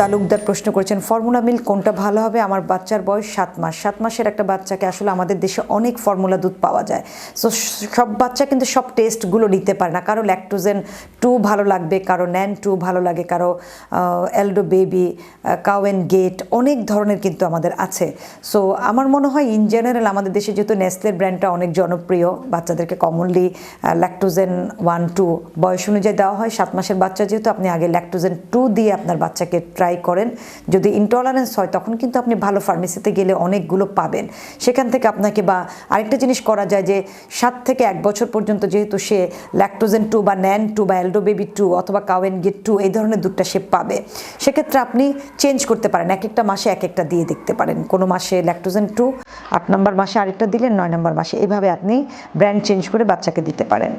তালুকদার প্রশ্ন করেছেন, formula milk কোনটা ভালো হবে? আমার বাচ্চার বয়স সাত মাস। সাত মাসের একটা বাচ্চাকে আসলে আমাদের দেশে অনেক ফর্মুলা দুধ পাওয়া যায়। সো সব বাচ্চা কিন্তু সব টেস্টগুলো নিতে পারে না। কারও ল্যাকটোজেন টু ভালো লাগবে, কারও ন্যান টু ভালো লাগে, কারও এলডো বেবি কাওয়েন গেট অনেক ধরনের কিন্তু আমাদের আছে। সো আমার মনে হয় ইন জেনারেল আমাদের দেশে যেহেতু নেসলের ব্র্যান্ডটা অনেক জনপ্রিয়, বাচ্চাদেরকে কমনলি ল্যাকটোজেন ওয়ান টু বয়স অনুযায়ী দেওয়া হয়। সাত মাসের বাচ্চা যেহেতু আপনি আগে ল্যাকটোজেন টু দিয়ে আপনার বাচ্চাকে ট্রাই করেন। যদি ইনটলারেন্স হয়, তখন কিন্তু আপনি ভালো ফার্মেসিতে গেলে অনেকগুলো পাবেন। সেখান থেকে আপনাকে বা আরেকটা জিনিস করা যায় যে, সাত থেকে এক বছর পর্যন্ত যেহেতু সে ল্যাকটোজেন টু বা ন্যান টু বা এলডো বেবি টু অথবা কাওয়েন গেট টু এই ধরনের দুধটা সে পাবে। সেক্ষেত্রে আপনি চেঞ্জ করতে পারেন। এক একটা মাসে এক একটা দিয়ে দেখতে পারেন। কোনো মাসে ল্যাকটোজেন টু আট নম্বর মাসে আরেকটা দিলেন, নয় নম্বর মাসে। এভাবে আপনি ব্র্যান্ড চেঞ্জ করে বাচ্চাকে দিতে পারেন।